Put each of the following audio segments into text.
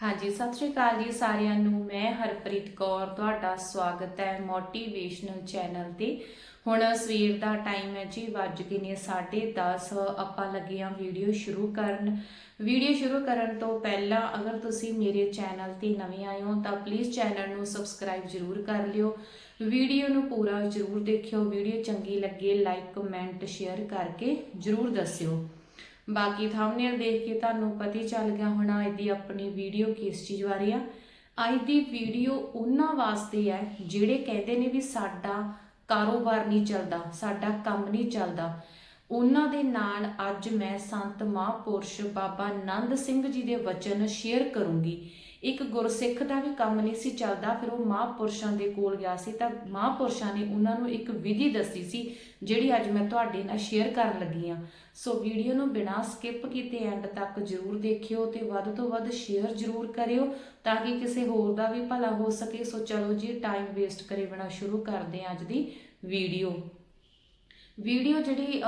ਹਾਂਜੀ, ਸਤਿ ਸ਼੍ਰੀ ਅਕਾਲ ਜੀ ਸਾਰਿਆਂ ਨੂੰ। ਮੈਂ ਹਰਪ੍ਰੀਤ ਕੌਰ, ਤੁਹਾਡਾ ਸਵਾਗਤ ਹੈ ਮੋਟੀਵੇਸ਼ਨਲ ਚੈਨਲ ਤੇ। ਹੁਣ ਸਵੇਰ ਦਾ ਟਾਈਮ ਹੈ ਜੀ, ਵੱਜ ਗਏ ਨੇ 10:30 ਆਪਾਂ ਲੱਗੇ ਹਾਂ ਵੀਡੀਓ ਸ਼ੁਰੂ ਕਰਨ। ਵੀਡੀਓ ਸ਼ੁਰੂ ਕਰਨ ਤੋਂ ਪਹਿਲਾਂ ਅਗਰ ਤੁਸੀਂ ਮੇਰੇ ਚੈਨਲ ਤੇ ਨਵੇਂ ਆਏ ਹੋ, ਤਾਂ ਪਲੀਜ਼ ਚੈਨਲ ਨੂੰ ਸਬਸਕ੍ਰਾਈਬ ਜ਼ਰੂਰ ਕਰ ਲਿਓ। ਵੀਡੀਓ ਨੂੰ ਪੂਰਾ ਜ਼ਰੂਰ ਦੇਖਿਓ। ਵੀਡੀਓ ਚੰਗੀ ਲੱਗੇ ਲਾਈਕ ਕਮੈਂਟ ਸ਼ੇਅਰ ਕਰਕੇ ਜ਼ਰੂਰ ਦੱਸਿਓ। ਬਾਕੀ ਥੰਬਨੇਲ ਦੇਖ ਕੇ ਤੁਹਾਨੂੰ ਪਤਾ ਚੱਲ ਗਿਆ ਹੋਣਾ ਇਹਦੀ ਆਪਣੀ ਵੀਡੀਓ ਕਿਸ ਚੀਜ਼ ਬਾਰੇ ਆ। ਅੱਜ ਦੀ ਵੀਡੀਓ ਉਹਨਾਂ ਵਾਸਤੇ ਹੈ ਜਿਹੜੇ ਕਹਿੰਦੇ ਨੇ ਵੀ ਸਾਡਾ ਕਾਰੋਬਾਰ ਨਹੀਂ ਚੱਲਦਾ, ਸਾਡਾ ਕੰਮ ਨਹੀਂ ਚੱਲਦਾ। ਉਹਨਾਂ ਦੇ ਨਾਲ ਅੱਜ ਮੈਂ ਸੰਤ ਮਹਾਂਪੁਰਸ਼ ਬਾਬਾ ਨੰਦ ਸਿੰਘ ਜੀ ਦੇ ਵਚਨ ਸ਼ੇਅਰ ਕਰੂੰਗੀ। ਇੱਕ ਗੁਰਸਿੱਖ ਦਾ ਵੀ ਕੰਮ ਨਹੀਂ ਸੀ ਚੱਲਦਾ, ਫਿਰ ਉਹ ਮਹਾਂਪੁਰਸ਼ਾਂ ਦੇ ਕੋਲ ਗਿਆ ਸੀ ਤਾਂ ਮਹਾਂਪੁਰਸ਼ਾਂ ਨੇ ਉਹਨਾਂ ਨੂੰ ਇੱਕ ਵਿਧੀ ਦੱਸੀ ਸੀ, ਜਿਹੜੀ ਅੱਜ ਮੈਂ ਤੁਹਾਡੇ ਨਾਲ ਸ਼ੇਅਰ ਕਰਨ ਲੱਗੀ ਆ ਸੋ ਵੀਡੀਓ ਨੂੰ ਬਿਨਾਂ ਸਕਿਪ ਕੀਤੇ ਐਂਡ ਤੱਕ ਜਰੂਰ ਦੇਖਿਓ ਤੇ ਵੱਧ ਤੋਂ ਵੱਧ ਸ਼ੇਅਰ ਜਰੂਰ ਕਰਿਓ ਤਾਂ ਕਿ ਕਿਸੇ ਹੋਰ ਦਾ ਵੀ ਭਲਾ ਹੋ ਸਕੇ। ਸੋ ਚਲੋ ਜੀ ਟਾਈਮ ਵੇਸਟ ਕਰੇ ਬਿਨਾਂ ਸ਼ੁਰੂ ਕਰਦੇ ਹਾਂ ਅੱਜ ਦੀ ਵੀਡੀਓ ਵੀਡੀਓ ਜਿਹੜੀ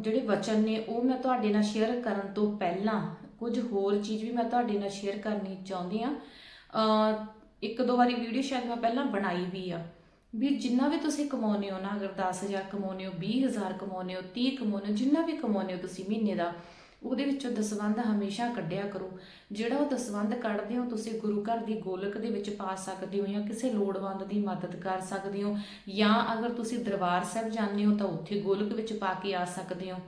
ਜਿਹੜੇ ਵਚਨ ਨੇ, ਉਹ ਮੈਂ ਤੁਹਾਡੇ ਨਾਲ ਸ਼ੇਅਰ ਕਰਨ ਤੋਂ ਪਹਿਲਾਂ ਕੁਝ ਹੋਰ ਚੀਜ਼ ਵੀ ਮੈਂ ਤੁਹਾਡੇ ਨਾਲ ਸ਼ੇਅਰ ਕਰਨੀ ਚਾਹੁੰਦੀ ਆ ਇੱਕ ਦੋ ਵਾਰੀ ਵੀਡੀਓ ਸ਼ਾਇਦ ਮੈਂ ਪਹਿਲਾਂ ਬਣਾਈ ਵੀ ਆ। ਵੀ ਜਿੰਨਾ ਵੀ ਤੁਸੀਂ ਕਮਾਉਂਦੇ ਹੋ ਨਾ, ਅਗਰ 10000 ਕਮਾਉਂਦੇ ਹੋ 20000 ਕਮਾਉਂਦੇ ਹੋ 30 ਕਮਾਉਂਦੇ ਹੋ, ਜਿੰਨਾ ਵੀ ਕਮਾਉਂਦੇ ਹੋ ਤੁਸੀਂ ਮਹੀਨੇ ਦਾ, ਉਹਦੇ ਵਿੱਚੋਂ ਦਸਵੰਧ ਹਮੇਸ਼ਾ ਕੱਢਿਆ ਕਰੋ। ਜਿਹੜਾ ਉਹ ਦਸਵੰਧ ਕੱਢਦੇ ਹੋ, ਤੁਸੀਂ ਗੁਰੂ ਘਰ ਦੀ ਗੋਲਕ ਦੇ ਵਿੱਚ ਪਾ ਸਕਦੇ ਹੋ ਜਾਂ ਕਿਸੇ ਲੋੜਵੰਦ ਦੀ ਮਦਦ ਕਰ ਸਕਦੇ ਹੋ ਜਾਂ ਅਗਰ ਤੁਸੀਂ ਦਰਬਾਰ ਸਾਹਿਬ ਜਾਂਦੇ ਹੋ ਤਾਂ ਉੱਥੇ ਗੋਲਕ ਵਿੱਚ ਪਾ ਕੇ ਆ ਸਕਦੇ ਹੋ।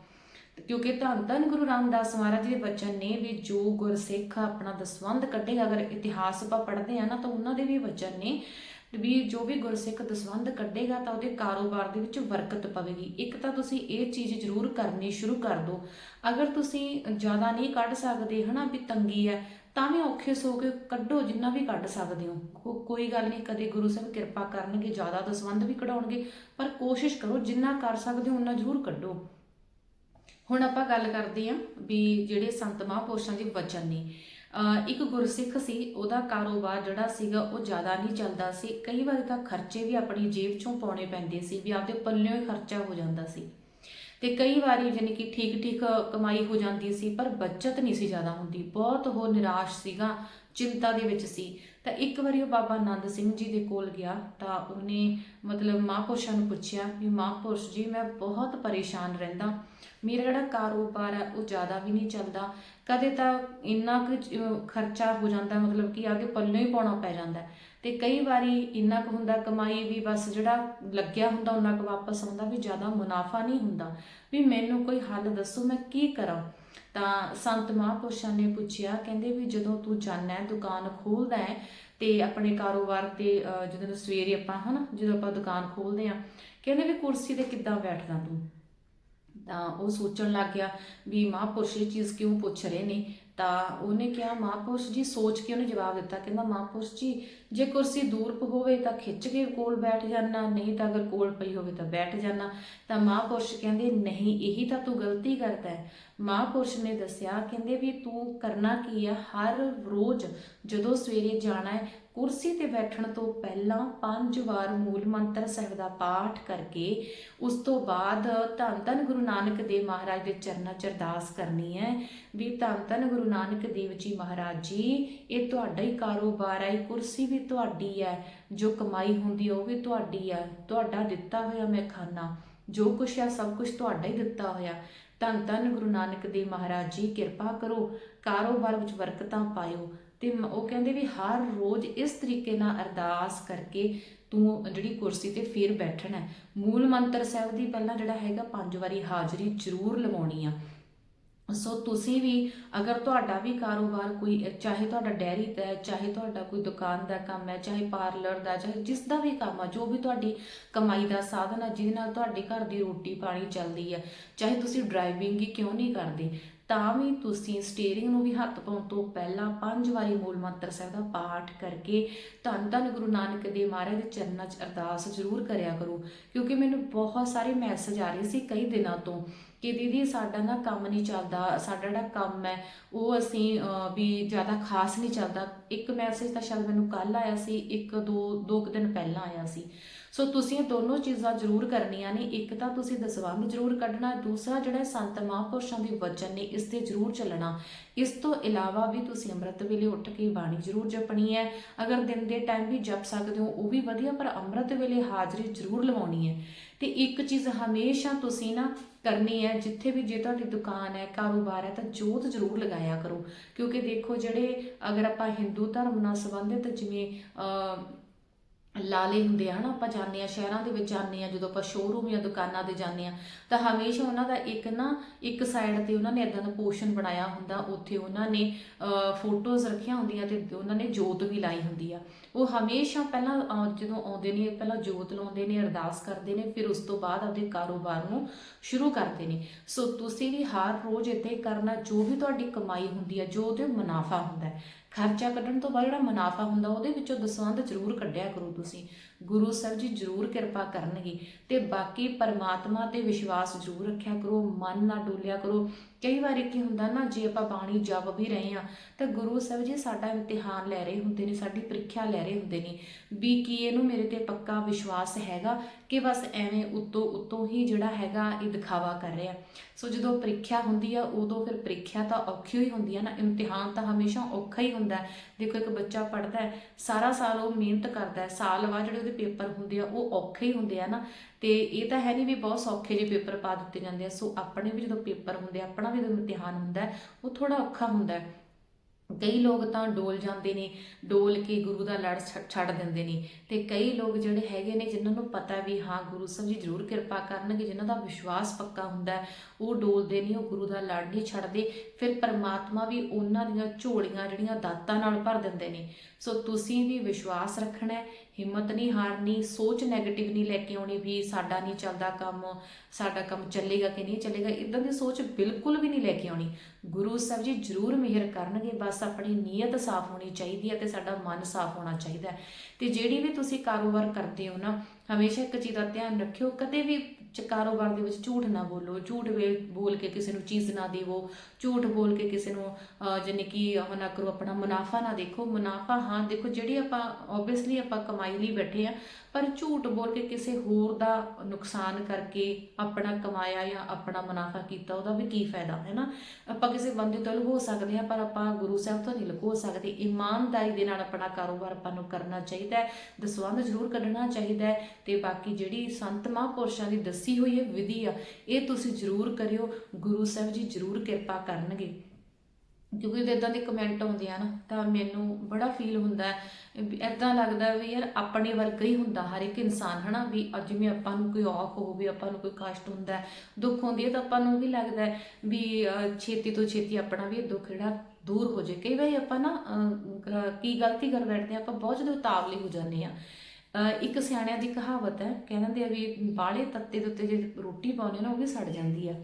ਕਿਉਂਕਿ ਧੰਨ ਧੰਨ ਗੁਰੂ ਰਾਮਦਾਸ ਮਹਾਰਾਜ ਜੀ ਦੇ ਬਚਨ ਨੇ ਵੀ ਜੋ ਗੁਰਸਿੱਖ ਆਪਣਾ ਦਸਵੰਧ ਕੱਢੇਗਾ, ਅਗਰ ਇਤਿਹਾਸ ਆਪਾਂ ਪੜ੍ਹਦੇ ਆ ਨਾ, ਤਾਂ ਉਹਨਾਂ ਦੇ ਵੀ ਬਚਨ ਨੇ ਵੀ ਜੋ ਵੀ ਗੁਰਸਿੱਖ ਦਸਵੰਧ ਕੱਢੇਗਾ, ਤਾਂ ਉਹਦੇ ਕਾਰੋਬਾਰ ਦੇ ਵਿੱਚ ਬਰਕਤ ਪਵੇਗੀ। ਇੱਕ ਤਾਂ ਤੁਸੀਂ ਇਹ ਚੀਜ਼ ਜ਼ਰੂਰ ਕਰਨੀ ਸ਼ੁਰੂ ਕਰ ਦਿਓ। ਅਗਰ ਤੁਸੀਂ ਜ਼ਿਆਦਾ ਨਹੀਂ ਕੱਢ ਸਕਦੇ, ਹਨਾ, ਵੀ ਤੰਗੀ ਹੈ, ਤਾਂ ਵੀ ਔਖੇ ਸੋ ਕੇ ਕੱਢੋ, ਜਿੰਨਾ ਵੀ ਕੱਢ ਸਕਦੇ ਹੋ। ਕੋਈ ਗੱਲ ਨਹੀਂ, ਕਦੇ ਗੁਰੂ ਸਾਹਿਬ ਕਿਰਪਾ ਕਰਨਗੇ, ਜ਼ਿਆਦਾ ਦਸਵੰਧ ਵੀ ਕਢਾਉਣਗੇ, ਪਰ ਕੋਸ਼ਿਸ਼ ਕਰੋ, ਜਿੰਨਾ ਕਰ ਸਕਦੇ ਹੋ ਉਨਾ ਜ਼ਰੂਰ ਕੱਢੋ। ਹੁਣ ਆਪਾਂ ਗੱਲ ਕਰਦੇ ਹਾਂ ਵੀ ਜਿਹੜੇ ਸੰਤ ਮਹਾਂਪੁਰਸ਼ਾਂ ਦੇ ਵਚਨ ਨੇ। ਇੱਕ ਗੁਰਸਿੱਖ ਸੀ, ਉਹਦਾ ਕਾਰੋਬਾਰ ਜਿਹੜਾ ਸੀਗਾ ਉਹ ਜ਼ਿਆਦਾ ਨਹੀਂ ਚੱਲਦਾ ਸੀ। ਕਈ ਵਾਰ ਤਾਂ ਖਰਚੇ ਵੀ ਆਪਣੀ ਜੇਬ ਚੋਂ ਪਾਉਣੇ ਪੈਂਦੇ ਸੀ ਵੀ ਆਪਦੇ ਪੱਲਿਓਂ ਹੀ ਖਰਚਾ ਹੋ ਜਾਂਦਾ ਸੀ। ਤੇ ਕਈ ਵਾਰੀ ਜਾਣੀ ਕਿ ਠੀਕ ਠੀਕ ਕਮਾਈ ਹੋ ਜਾਂਦੀ ਸੀ, ਪਰ ਬਚਤ ਨਹੀਂ ਸੀ ਜ਼ਿਆਦਾ ਹੁੰਦੀ। ਬਹੁਤ ਉਹ ਨਿਰਾਸ਼ ਸੀਗਾ ਚਿੰਤਾ ਦੇ ਵਿੱਚ ਸੀ। ਤਾਂ ਇੱਕ ਵਾਰੀ ਉਹ ਬਾਬਾ ਆਨੰਦ ਸਿੰਘ ਜੀ ਦੇ ਕੋਲ ਗਿਆ ਤਾਂ ਉਹਨੇ ਮਤਲਬ ਮਹਾਂਪੁਰਸ਼ਾਂ ਨੂੰ ਪੁੱਛਿਆ ਵੀ ਮਹਾਂਪੁਰਸ਼ ਜੀ, ਮੈਂ ਬਹੁਤ ਪਰੇਸ਼ਾਨ ਰਹਿੰਦਾ। ਮੇਰਾ ਜਿਹੜਾ ਕਾਰੋਬਾਰ ਹੈ ਉਹ ਜ਼ਿਆਦਾ ਵੀ ਨਹੀਂ ਚੱਲਦਾ। ਕਦੇ ਤਾਂ ਇੰਨਾ ਕੁ ਖਰਚਾ ਹੋ ਜਾਂਦਾ, ਮਤਲਬ ਕਿ ਆਗੇ ਪੱਲੇ ਹੀ ਪਾਉਣਾ ਪੈ ਜਾਂਦਾ। ਹੈ। ਤੇ ਕਈ ਵਾਰੀ ਇੰਨਾ ਕੁ ਹੁੰਦਾ, ਕਮਾਈ ਵੀ ਬਸ ਜਿਹੜਾ ਲੱਗਿਆ ਹੁੰਦਾ, ਉਹਨਾਂ ਕੁ ਵਾਪਸ ਆਉਂਦਾ ਵੀ ਜ਼ਿਆਦਾ ਮੁਨਾਫਾ ਨਹੀਂ ਹੁੰਦਾ। ਵੀ ਮੈਨੂੰ ਕੋਈ ਹੱਲ ਦੱਸੋ, ਮੈਂ ਕੀ ਕਰਾਂ? ਤਾਂ ਸੰਤ ਮਹਾਂਪੁਰਸ਼ਾਂ ਨੇ ਪੁੱਛਿਆ, ਕਹਿੰਦੇ ਵੀ ਜਦੋਂ ਤੂੰ ਜਾਣਾ ਹੈ, ਦੁਕਾਨ ਖੋਲਦਾ ਹੈ ਤੇ ਆਪਣੇ ਕਾਰੋਬਾਰ ਤੇ ਜਦੋਂ ਸਵੇਰੇ ਆਪਾਂ, ਹਨਾ, ਜਦੋਂ ਆਪਾਂ ਦੁਕਾਨ ਖੋਲਦੇ ਆ ਕਹਿੰਦੇ ਵੀ ਕੁਰਸੀ ਤੇ ਕਿੱਦਾਂ ਬੈਠਦਾ ਤੂੰ? ਤਾਂ ਉਹ ਸੋਚਣ ਲੱਗ ਗਿਆ ਵੀ ਮਹਾਂਪੁਰਸ਼ ਇਹ ਚੀਜ਼ ਕਿਉਂ ਪੁੱਛ ਰਹੇ ਨੇ? ਤਾਂ ਉਹਨੇ ਕਿਹਾ, ਮਹਾਂਪੁਰਸ਼ ਜੀ ਸੋਚ ਕੇ ਉਹਨੇ ਜਵਾਬ ਦਿੱਤਾ, ਕਹਿੰਦਾ ਮਹਾਂਪੁਰਸ਼ ਜੀ, ਜੇ ਕੁਰਸੀ ਦੂਰ ਪ ਹੋਵੇ ਤਾਂ ਖਿੱਚ ਕੇ ਕੋਲ ਬੈਠ ਜਾਣਾ ਨਹੀਂ ਤਾਂ ਅਗਰ ਕੋਲ ਪਈ ਹੋਵੇ ਤਾਂ ਬੈਠ ਜਾਣਾ ਤਾਂ ਮਹਾਂਪੁਰਸ਼ ਕਹਿੰਦੇ, ਨਹੀਂ, ਇਹੀ ਤਾਂ ਤੂੰ ਗਲਤੀ ਕਰਦਾ ਹੈ। ਮਹਾਂਪੁਰਸ਼ ਨੇ ਦੱਸਿਆ, ਕਹਿੰਦੇ ਵੀ ਤੂੰ ਕਰਨਾ ਕੀ ਆ? ਹਰ ਰੋਜ਼ ਜਦੋਂ ਸਵੇਰੇ ਜਾਣਾ ਹੈ, ਕੁਰਸੀ ਤੇ ਬੈਠਣ ਤੋਂ ਪਹਿਲਾਂ ਪੰਜ ਵਾਰ ਮੂਲ ਮੰਤਰ ਸਾਹਿਬ ਦਾ ਪਾਠ ਕਰਕੇ, ਉਸ ਤੋਂ ਬਾਅਦ ਧੰਨ ਧੰਨ ਗੁਰੂ ਨਾਨਕ ਦੇਵ ਮਹਾਰਾਜ ਦੇ ਚਰਨਾਂ 'ਚ ਅਰਦਾਸ ਕਰਨੀ ਹੈ ਵੀ ਧੰਨ ਧੰਨ ਗੁਰੂ ਨਾਨਕ ਦੇਵ ਜੀ ਮਹਾਰਾਜ ਜੀ, ਇਹ ਤੁਹਾਡਾ ਹੀ ਕਾਰੋਬਾਰ ਹੈ ਕੁਰਸੀ ਵੀ ਤੁਹਾਡੀ ਹੈ, ਜੋ ਕਮਾਈ ਹੁੰਦੀ ਉਹ ਵੀ ਤੁਹਾਡੀ ਹੈ, ਤੁਹਾਡਾ ਦਿੱਤਾ ਹੋਇਆ ਮੈਂ ਖਾਨਾ ਜੋ ਕੁਛ ਆ, ਸਭ ਕੁਝ ਤੁਹਾਡਾ ਹੀ ਦਿੱਤਾ ਹੋਇਆ। ਧੰਨ ਧੰਨ ਗੁਰੂ ਨਾਨਕ ਦੇਵ ਮਹਾਰਾਜ ਜੀ, ਕਿਰਪਾ ਕਰੋ, ਕਾਰੋਬਾਰ ਵਿੱਚ ਬਰਕਤਾਂ ਪਾਇਓ। ਤੇ ਉਹ ਕਹਿੰਦੇ ਵੀ ਹਰ ਰੋਜ਼ ਇਸ ਤਰੀਕੇ ਨਾਲ ਅਰਦਾਸ ਕਰਕੇ ਤੂੰ ਜਿਹੜੀ ਕੁਰਸੀ ਤੇ ਫੇਰ ਬੈਠਣਾ ਮੂਲ ਮੰਤਰ ਸਾਹਿਬ ਦੀ ਪਹਿਲਾਂ ਜਿਹੜਾ ਹੈਗਾ, ਪੰਜ ਵਾਰੀ ਹਾਜ਼ਰੀ ਜ਼ਰੂਰ ਲਵਾਉਣੀ ਆ। ਸੋ ਤੁਸੀਂ ਵੀ ਅਗਰ ਤੁਹਾਡਾ ਵੀ ਕਾਰੋਬਾਰ ਕੋਈ, ਚਾਹੇ ਤੁਹਾਡਾ ਡੈਰੀ ਦਾ ਹੈ, ਚਾਹੇ ਤੁਹਾਡਾ ਕੋਈ ਦੁਕਾਨ ਦਾ ਕੰਮ ਹੈ, ਚਾਹੇ ਪਾਰਲਰ ਦਾ, ਚਾਹੇ ਜਿਸ ਦਾ ਵੀ ਕੰਮ ਆ ਜੋ ਵੀ ਤੁਹਾਡੀ ਕਮਾਈ ਦਾ ਸਾਧਨ ਆ ਜਿਹਦੇ ਨਾਲ ਤੁਹਾਡੇ ਘਰ ਦੀ ਰੋਟੀ ਪਾਣੀ ਚੱਲਦੀ ਹੈ, ਚਾਹੇ ਤੁਸੀਂ ਡਰਾਈਵਿੰਗ ਹੀ ਕਿਉਂ ਨਹੀਂ ਕਰਦੇ, ਤਾਂ ਵੀ ਤੁਸੀਂ ਸਟੀਅਰਿੰਗ ਨੂੰ ਵੀ ਹੱਥ ਪਾਉਣ ਤੋਂ ਪਹਿਲਾਂ ਪੰਜ ਵਾਰੀ ਮੂਲ ਮੰਤਰ ਸਾਹਿਬ ਦਾ ਪਾਠ ਕਰਕੇ ਧੰਨ ਧੰਨ ਗੁਰੂ ਨਾਨਕ ਦੇਵ ਮਹਾਰਾਜ ਦੇ ਚਰਨਾਂ 'ਚ ਅਰਦਾਸ ਜ਼ਰੂਰ ਕਰਿਆ ਕਰੋ, ਕਿਉਂਕਿ ਮੈਨੂੰ ਬਹੁਤ ਸਾਰੇ ਮੈਸੇਜ ਆ ਰਹੇ ਸੀ ਕਈ ਦਿਨਾਂ ਤੋਂ। ਕਿ ਦੀਦੀ ਸਾਡਾ ਨਾ ਕੰਮ ਨਹੀਂ ਚੱਲਦਾ, ਸਾਡਾ ਜਿਹੜਾ ਕੰਮ ਹੈ, ਉਹ ਅਸੀਂ ਵੀ ਜ਼ਿਆਦਾ ਖਾਸ ਨਹੀਂ ਚੱਲਦਾ। ਇੱਕ ਮੈਸੇਜ ਤਾਂ ਸ਼ਾਇਦ ਮੈਨੂੰ ਕੱਲ ਆਇਆ ਸੀ, ਇੱਕ, ਦੋ ਦੋ ਕੁ ਦਿਨ ਪਹਿਲਾਂ ਆਇਆ ਸੀ। ਸੋ ਤੁਸੀਂ ਇਹ ਦੋਨੋਂ ਚੀਜ਼ਾਂ ਜ਼ਰੂਰ ਕਰਨੀਆਂ ਨੇ, ਇੱਕ ਤਾਂ ਤੁਸੀਂ ਦਸਵੰਧ ਜ਼ਰੂਰ ਕੱਢਣਾ, ਦੂਸਰਾ ਜਿਹੜਾ ਸੰਤ ਮਹਾਂਪੁਰਸ਼ਾਂ ਦੇ ਵਚਨ ਨੇ, ਇਸ ਤੇ ਜ਼ਰੂਰ ਚੱਲਣਾ। ਇਸ ਤੋਂ ਇਲਾਵਾ ਵੀ ਤੁਸੀਂ ਅੰਮ੍ਰਿਤ ਵੇਲੇ ਉੱਠ ਕੇ ਬਾਣੀ ਜ਼ਰੂਰ ਜਪਣੀ ਹੈ। ਅਗਰ ਦਿਨ ਦੇ ਟਾਈਮ ਵੀ ਜਪ ਸਕਦੇ ਹੋ, ਉਹ ਵੀ ਵਧੀਆ, ਪਰ ਅੰਮ੍ਰਿਤ ਵੇਲੇ ਹਾਜ਼ਰੀ ਜ਼ਰੂਰ ਲਵਾਉਣੀ ਹੈ। ਤੇ ਇੱਕ ਚੀਜ਼ ਹਮੇਸ਼ਾ ਤੁਸੀਂ ਨਾ ਕਰਨੀ ਹੈ, ਜਿੱਥੇ ਵੀ ਜੇ ਤੁਹਾਡੀ ਦੁਕਾਨ ਹੈ, ਕਾਰੋਬਾਰ ਹੈ, ਤਾਂ ਜੋਤ ਜ਼ਰੂਰ ਲਗਾਇਆ ਕਰੋ। ਕਿਉਂਕਿ ਦੇਖੋ, ਜਿਹੜੇ ਅਗਰ ਆਪਾਂ ਹਿੰਦੂ ਧਰਮ ਨਾਲ ਸੰਬੰਧਿਤ ਜਿਵੇਂ ਲਾਲੇ ਹੁੰਦੇ ਆ, ਹਨਾ, ਆਪਾਂ ਜਾਂਦੇ ਆ, ਸ਼ਹਿਰਾਂ ਦੇ ਵਿੱਚ ਜਾਂਦੇ ਆ, ਜਦੋਂ ਆਪਾਂ ਸ਼ੋਰੂਮ ਜਾਂ ਦੁਕਾਨਾਂ ਤੇ ਜਾਂਦੇ ਆ, ਤਾਂ ਹਮੇਸ਼ਾ ਉਹਨਾਂ ਦਾ ਇੱਕ ਨਾ, ਇੱਕ ਸਾਈਡ ਤੇ ਉਹਨਾਂ ਨੇ ਇਦਾਂ ਦਾ ਪੋਰਸ਼ਨ ਬਣਾਇਆ ਹੁੰਦਾ, ਉੱਥੇ ਉਹਨਾਂ ਨੇ ਫੋਟੋਜ਼ ਰੱਖੀਆਂ ਹੁੰਦੀਆਂ ਤੇ ਉਹਨਾਂ ਨੇ ਜੋਤ ਵੀ ਲਾਈ ਹੁੰਦੀ ਆ। ਉਹ ਹਮੇਸ਼ਾ ਪਹਿਲਾਂ ਜਦੋਂ ਆਉਂਦੇ ਨੇ, ਪਹਿਲਾਂ ਜੋਤ ਲਾਉਂਦੇ ਨੇ, ਅਰਦਾਸ ਕਰਦੇ ਨੇ, ਫਿਰ ਉਸ ਤੋਂ ਬਾਅਦ ਆਪਦੇ ਕਾਰੋਬਾਰ ਨੂੰ ਸ਼ੁਰੂ ਕਰਦੇ ਨੇ। ਸੋ ਤੁਸੀਂ ਵੀ ਹਰ ਰੋਜ਼ ਇੱਥੇ ਕਰਨਾ, ਜੋ ਵੀ ਤੁਹਾਡੀ ਕਮਾਈ ਹੁੰਦੀ ਹੈ ਜੋ ਉਹਦੇ ਮੁਨਾਫਾ ਹੁੰਦਾ ਖਰਚਾ ਕੱਢਣ ਤੋਂ ਬਾਅਦ ਜਿਹੜਾ ਮੁਨਾਫਾ ਹੁੰਦਾ ਉਹਦੇ ਵਿੱਚੋਂ ਦਸਵੰਧ ਜ਼ਰੂਰ ਕੱਢਿਆ ਕਰੋ ਤੁਸੀਂ। ਗੁਰੂ ਸਾਹਿਬ ਜੀ ਜ਼ਰੂਰ ਕਿਰਪਾ ਕਰਨਗੇ ਤੇ ਬਾਕੀ ਪਰਮਾਤਮਾ ਤੇ ਵਿਸ਼ਵਾਸ ਜ਼ਰੂਰ ਰੱਖਿਆ ਕਰੋ, ਮਨ ਨਾ ਡੋਲਿਆ ਕਰੋ। ਕਈ ਵਾਰੀ ਕੀ ਹੁੰਦਾ ਨਾ, ਜੇ ਆਪਾਂ ਬਾਣੀ ਜਪ ਵੀ ਰਹੇ ਆ ਤਾਂ ਗੁਰੂ ਸਾਹਿਬ ਜੀ ਸਾਡਾ ਇਮਤਿਹਾਨ ਲੈ ਰਹੇ ਹੁੰਦੇ ਨੇ, ਸਾਡੀ ਪ੍ਰੀਖਿਆ ਲੈ ਰਹੇ ਹੁੰਦੇ ਨੇ। ਵੀ ਕੀ ਇਹਨੂੰ ਮੇਰੇ ਤੇ ਪੱਕਾ ਵਿਸ਼ਵਾਸ ਹੈਗਾ ਕਿ ਬਸ ਐਵੇਂ ਉੱਤੋਂ ਉੱਤੋਂ ਹੀ ਜਿਹੜਾ ਹੈਗਾ ਇਹ ਦਿਖਾਵਾ ਕਰ ਰਿਹਾ। ਸੋ ਜਦੋਂ ਪ੍ਰੀਖਿਆ ਹੁੰਦੀ ਆ, ਉਦੋਂ ਫਿਰ ਪ੍ਰੀਖਿਆ ਤਾਂ ਔਖੀ ਹੀ ਹੁੰਦੀ ਆ ਨਾ। ਇਮਤਿਹਾਨ ਤਾਂ ਹਮੇਸ਼ਾ ਔਖਾ ਹੀ ਹੁੰਦਾ। ਦੇਖੋ ਇੱਕ ਬੱਚਾ ਪੜ੍ਹਦਾ ਹੈ, ਸਾਰਾ ਸਾਲ ਉਹ ਮਿਹਨਤ ਕਰਦਾ ਹੈ, ਸਾਲ ਬਾਅਦ ਜਿਹੜੇ ਉਹਦੇ ਪੇਪਰ ਹੁੰਦੇ ਆ, ਉਹ ਔਖੇ ਹੀ ਹੁੰਦੇ ਆ ਨਾ। ਤੇ ਇਹ ਤਾਂ ਹੈ ਨਹੀਂ ਵੀ ਬਹੁਤ ਸੌਖੇ ਜਿਹੇ ਪੇਪਰ ਪਾ ਦਿੱਤੇ ਜਾਂਦੇ ਆ। ਸੋ ਆਪਣੇ ਵੀ ਜਦੋਂ ਪੇਪਰ ਹੁੰਦੇ ਆ, ਆਪਣਾ ਵੀ ਜਦੋਂ ਇਮਤਿਹਾਨ ਹੁੰਦਾ ਉਹ ਥੋੜਾ ਔਖਾ ਹੁੰਦਾ ਕਈ ਲੋਕ ਤਾਂ ਡੋਲ ਜਾਂਦੇ ਨੇ, ਡੋਲ ਕੇ ਗੁਰੂ ਦਾ ਲੜ ਛੱਡ ਦਿੰਦੇ ਨੇ। ਤੇ ਕਈ ਲੋਕ ਜਿਹੜੇ ਹੈਗੇ ਨੇ, ਜਿਨ੍ਹਾਂ ਨੂੰ ਪਤਾ ਵੀ ਹਾਂ, ਗੁਰੂ ਸਾਹਿਬ ਜੀ ਜ਼ਰੂਰ ਕਿਰਪਾ ਕਰਨਗੇ, ਜਿਨ੍ਹਾਂ ਦਾ ਵਿਸ਼ਵਾਸ ਪੱਕਾ ਹੁੰਦਾ ਉਹ ਡੋਲਦੇ ਨਹੀਂ ਉਹ ਗੁਰੂ ਦਾ ਲੜ ਨਹੀਂ ਛੱਡਦੇ। ਫਿਰ ਪਰਮਾਤਮਾ ਵੀ ਉਹਨਾਂ ਦੀਆਂ ਝੋਲੀਆਂ, ਜਿਹੜੀਆਂ ਦਾਤਾਂ ਨਾਲ ਭਰ ਦਿੰਦੇ ਨੇ। ਸੋ ਤੁਸੀਂ ਵੀ ਵਿਸ਼ਵਾਸ ਰੱਖਣਾ ਹਿੰਮਤ ਨਹੀਂ ਹਾਰਨੀ, ਸੋਚ 네ਗੇਟਿਵ ਨਹੀਂ ਲੈ ਕੇ ਆਉਣੀ ਵੀ ਸਾਡਾ ਨਹੀਂ ਚੱਲਦਾ ਕੰਮ, ਸਾਡਾ ਕੰਮ ਚੱਲੇਗਾ ਕਿ ਨਹੀਂ ਚੱਲੇਗਾ ਇਦਾਂ ਦੀ ਸੋਚ ਬਿਲਕੁਲ ਵੀ ਨਹੀਂ ਲੈ ਕੇ ਆਉਣੀ। ਗੁਰੂ ਸਾਹਿਬ ਜੀ ਜ਼ਰੂਰ ਮਿਹਰ ਕਰਨਗੇ, ਬਸ ਆਪਣੀ ਨੀਅਤ ਸਾਫ਼ ਹੋਣੀ ਚਾਹੀਦੀ ਹੈ ਤੇ ਸਾਡਾ ਮਨ ਸਾਫ਼ ਹੋਣਾ ਚਾਹੀਦਾ ਹੈ। ਤੇ ਜਿਹੜੀ ਵੀ ਤੁਸੀਂ ਕਾਰੋਬਾਰ ਕਰਦੇ ਹੋ ਨਾ, ਹਮੇਸ਼ਾ ਇੱਕ ਚੀਜ਼ ਦਾ ਧਿਆਨ ਰੱਖਿਓ, ਕਦੇ ਵੀ ਚ- ਕਾਰੋਬਾਰ ਦੇ ਵਿੱਚ ਝੂਠ ਨਾ ਬੋਲੋ ਝੂਠ ਬੋਲ ਕੇ ਕਿਸੇ ਨੂੰ ਚੀਜ਼ ਨਾ ਦੇਵੋ ਝੂਠ ਬੋਲ ਕੇ ਕਿਸੇ ਨੂੰ ਅਹ, ਜਾਣੀ ਕਿ ਉਹ ਨਾ ਕਰੋ ਆਪਣਾ ਮੁਨਾਫਾ ਨਾ ਦੇਖੋ। ਮੁਨਾਫਾ ਹਾਂ ਦੇਖੋ ਜਿਹੜੀ ਆਪਾਂ ਆਬਵੀਅਸਲੀ ਆਪਾਂ ਕਮਾਈ ਲਈ ਬੈਠੇ ਆ ਪਰ ਝੂਠ ਬੋਲ ਕੇ ਕਿਸੇ ਹੋਰ ਦਾ ਨੁਕਸਾਨ ਕਰਕੇ ਆਪਣਾ ਕਮਾਇਆ ਜਾਂ ਆਪਣਾ ਮੁਨਾਫਾ ਕੀਤਾ, ਉਹਦਾ ਵੀ ਕੀ ਫਾਇਦਾ, ਹੈ ਨਾ? ਆਪਾਂ ਕਿਸੇ ਬੰਦੇ ਤੋਂ ਲੁਕੋ ਸਕਦੇ ਹਾਂ, ਪਰ ਆਪਾਂ ਗੁਰੂ ਸਾਹਿਬ ਤੋਂ ਨਹੀਂ ਲੁਕੋ ਸਕਦੇ। ਇਮਾਨਦਾਰੀ ਦੇ ਨਾਲ ਆਪਣਾ ਕਾਰੋਬਾਰ ਆਪਾਂ ਨੂੰ ਕਰਨਾ ਚਾਹੀਦਾ ਹੈ, ਦਸਵੰਧ ਜ਼ਰੂਰ ਕੱਢਣਾ ਚਾਹੀਦਾ ਹੈ, ਤੇ ਬਾਕੀ ਜਿਹੜੀ ਸੰਤ ਮਹਾਂਪੁਰਸ਼ਾਂ ਦੀ ਦੱਸੀ ਹੋਈ ਇਹ ਵਿਧੀ ਆ, ਇਹ ਤੁਸੀਂ ਜ਼ਰੂਰ ਕਰਿਓ, ਗੁਰੂ ਸਾਹਿਬ ਜੀ ਜ਼ਰੂਰ ਕਿਰਪਾ ਕਰਨਗੇ। ਕਿਉਂਕਿ ਜਦੋਂ ਇਦਾਂ ਦੇ ਕਮੈਂਟ ਆਉਂਦੇ ਆ ਨਾ, ਤਾਂ ਮੈਨੂੰ ਬੜਾ ਫੀਲ ਹੁੰਦਾ ਹੈ ਐਦਾਂ ਲੱਗਦਾ ਵੀ ਯਾਰ ਆਪਣੇ ਵਰਗਾ ਹੀ ਹੁੰਦਾ ਹਰ ਇੱਕ ਇਨਸਾਨ, ਹਨਾ? ਵੀ ਜਿਵੇਂ ਆਪਾਂ ਨੂੰ ਕੋਈ ਔਖ ਹੋਵੇ ਆਪਾਂ ਨੂੰ ਕੋਈ ਕਸ਼ਟ ਹੁੰਦਾ ਦੁੱਖ ਹੁੰਦੀ ਹੈ, ਤਾਂ ਆਪਾਂ ਨੂੰ ਵੀ ਲੱਗਦਾ ਵੀ ਛੇਤੀ ਤੋਂ ਛੇਤੀ ਆਪਣਾ ਵੀ ਦੁੱਖ ਜਿਹੜਾ ਦੂਰ ਹੋ ਜਾਏ। ਕਈ ਵਾਰੀ ਆਪਾਂ ਨਾ ਕੀ ਗਲਤੀ ਕਰ ਬੈਠਦੇ ਆ ਆਪਾਂ ਬਹੁਤ ਜ਼ਿਆਦਾ ਉਤਾਵਲੇ ਹੋ ਜਾਂਦੇ ਆ ਇੱਕ ਸਿਆਣਿਆਂ ਦੀ ਕਹਾਵਤ ਹੈ, ਕਹਿੰਦੇ ਆ ਵੀ ਬਾਲੇ ਤੱਤੇ ਦੇ ਉੱਤੇ ਜੇ ਰੋਟੀ ਪਾਉਂਦੇ ਨਾ, ਉਹ ਵੀ ਸੜ ਜਾਂਦੀ ਆ।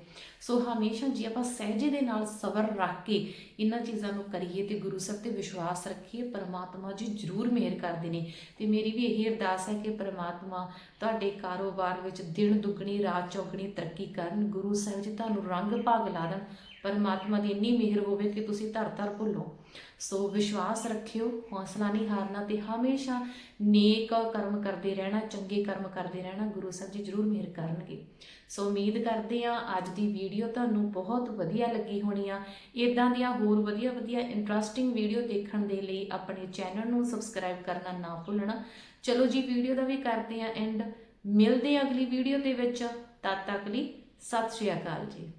ਸੋ ਹਮੇਸ਼ਾ ਜੇ ਆਪਾਂ ਸਹਿਜੇ ਦੇ ਨਾਲ ਸਬਰ ਰੱਖ ਕੇ ਇਹਨਾਂ ਚੀਜ਼ਾਂ ਨੂੰ ਕਰੀਏ ਤੇ ਗੁਰੂ ਸਾਹਿਬ ਤੇ ਵਿਸ਼ਵਾਸ ਰੱਖੀਏ, ਪਰਮਾਤਮਾ ਜੀ ਜ਼ਰੂਰ ਮਿਹਰ ਕਰਦੇ ਨੇ। ਤੇ ਮੇਰੀ ਵੀ ਇਹੀ ਅਰਦਾਸ ਹੈ ਕਿ ਪਰਮਾਤਮਾ ਤੁਹਾਡੇ ਕਾਰੋਬਾਰ ਵਿੱਚ ਦਿਨ ਦੁੱਗਣੀ, ਰਾਤ ਚੌਗਣੀ ਤਰੱਕੀ ਕਰਨ, ਗੁਰੂ ਸਾਹਿਬ ਜੀ ਤੁਹਾਨੂੰ ਰੰਗ ਭਾਗ ਲਾ ਦੇਣ, ਪਰਮਾਤਮਾ ਦੀ ਇੰਨੀ ਮਿਹਰ ਹੋਵੇ ਕਿ ਤੁਸੀਂ ਧਰ ਧਰ ਭੁੱਲੋ। ਸੋ ਵਿਸ਼ਵਾਸ ਰੱਖਿਓ, ਹੌਸਲਾ ਨਹੀਂ ਹਾਰਨਾ ਤੇ ਹਮੇਸ਼ਾ ਨੇਕ ਕਰਮ ਕਰਦੇ ਰਹਿਣਾ, ਚੰਗੇ ਕਰਮ ਕਰਦੇ ਰਹਿਣਾ ਗੁਰੂ ਸਾਹਿਬ ਜੀ ਜ਼ਰੂਰ ਮਿਹਰ ਕਰਨਗੇ। ਸੋ ਉਮੀਦ ਕਰਦੇ ਆ ਅੱਜ ਦੀ ਵੀਡੀਓ ਤੁਹਾਨੂੰ ਬਹੁਤ ਵਧੀਆ ਲੱਗੀ ਹੋਣੀ ਆ। ਇਦਾਂ ਦੀਆਂ ਹੋਰ ਵਧੀਆ ਵਧੀਆ ਇੰਟਰਸਟਿੰਗ ਵੀਡੀਓ ਦੇਖਣ ਦੇ ਲਈ ਆਪਣੇ ਚੈਨਲ ਨੂੰ ਸਬਸਕ੍ਰਾਈਬ ਕਰਨਾ ਨਾ ਭੁੱਲਣਾ। ਚਲੋ ਜੀ, ਵੀਡੀਓ ਦਾ ਵੀ ਕਰਦੇ ਆ ਐਂਡ ਮਿਲਦੇ ਆ ਅਗਲੀ ਵੀਡੀਓ ਦੇ ਵਿੱਚ। ਤਦ ਤੱਕ ਲਈ ਸਤਿ ਸ਼੍ਰੀ ਅਕਾਲ ਜੀ।